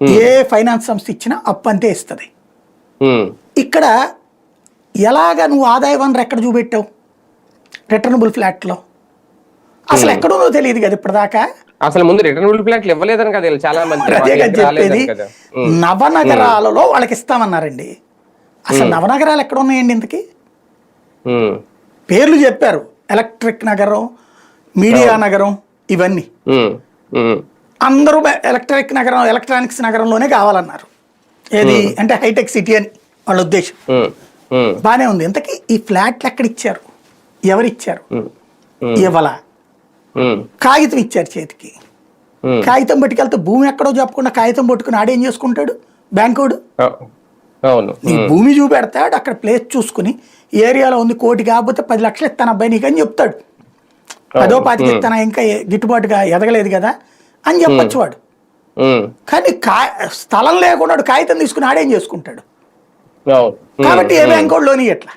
ఏ finance సంస్థ ఇచ్చినా అప్పు అంతే ఇస్తుంది. ఉమ్, ఇక్కడ ఎలాగ నువ్వు ఆదాయ వనరు ఎక్కడ చూపెట్టావు? రిటర్నబుల్ ఫ్లాట్లో. అసలు ఎక్కడుందో తెలియదు కదా ఇప్పటిదాకా? అసలు ముందు రిటర్నబుల్ ప్లాట్లు ఇవ్వలేదని కదా చాలా మంది అదే కదా చెప్పేది. నవనగరాలలో వాళ్ళకి ఇస్తామన్నారండి. అసలు నవనగరాలు ఎక్కడ ఉన్నాయండి ఇంతకీ? పేర్లు చెప్పారు. ఎలక్ట్రిక్ నగరం మీడియా నగరం ఇవన్నీ. అందరూ ఎలక్ట్రిక్ నగరం ఎలక్ట్రానిక్స్ నగరంలోనే కావాలన్నారు. ఏది అంటే హైటెక్ సిటీ అని వాళ్ళ ఉద్దేశం. బానే ఉంది. ఇంతకీ ఈ ఫ్లాట్లు ఎక్కడ ఇచ్చారు ఎవరు ఇచ్చారు ఉమ్, ఉమ్, ఇవ్వాల కాగితం ఇచ్చారు చేతికి. కాగితం పట్టుకెళ్తే భూమి ఎక్కడో చెప్పకుండా కాగితం పట్టుకుని ఆడేం చేసుకుంటాడు? బ్యాంకోడు? నీ భూమి చూపెడతాడు అక్కడ ప్లేస్ చూసుకుని. ఏరియాలో ఉంది కోటి కాకపోతే పది లక్షలు ఇస్తాను అబ్బాయి నీకు అని చెప్తాడు. పదో పాతికి ఇస్తానా? ఇంకా గిట్టుబాటుగా ఎదగలేదు కదా. అని చెప్పొచ్చు వాడు. కానీ కా స్థలం లేకుండా వాడు కాగితం తీసుకుని ఆడేం చేసుకుంటాడు? కాబట్టి ఏ బ్యాంక్ వాళ్ళు లోని ఎట్లా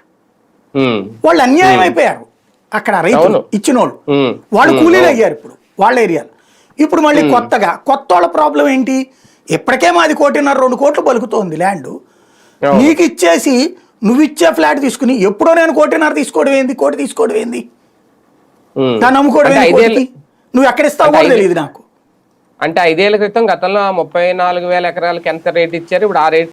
ఉమ్, వాళ్ళు అన్యాయం అయిపోయారు అక్కడ రైతులు. ఇచ్చిన వాళ్ళు వాళ్ళు కూలీలు అయ్యారు ఇప్పుడు వాళ్ళ ఏరియాలో ఇప్పుడు మళ్ళీ కొత్తగా కొత్త వాళ్ళ ప్రాబ్లం ఏంటి? ఇప్పటికే మాది కోటిన్నర రెండు కోట్లు పలుకుతోంది ల్యాండ్. నీకు ఇచ్చేసి నువ్వు ఇచ్చే ఫ్లాట్ తీసుకుని ఎప్పుడో నేను కోటిన్నర తీసుకోవడం ఏంది? కోటి తీసుకోవడం ఏంది. దాన్ని అమ్ముకోవడం? నువ్వు ఎక్కడ ఇస్తావు కూడా తెలియదు నాకు. అంటే ఐదేళ్ళ క్రితం గతంలో ముప్పై నాలుగు వేల ఎకరాలకు ఎంత రేట్ ఇచ్చారు? ఇప్పుడు ఆ రేట్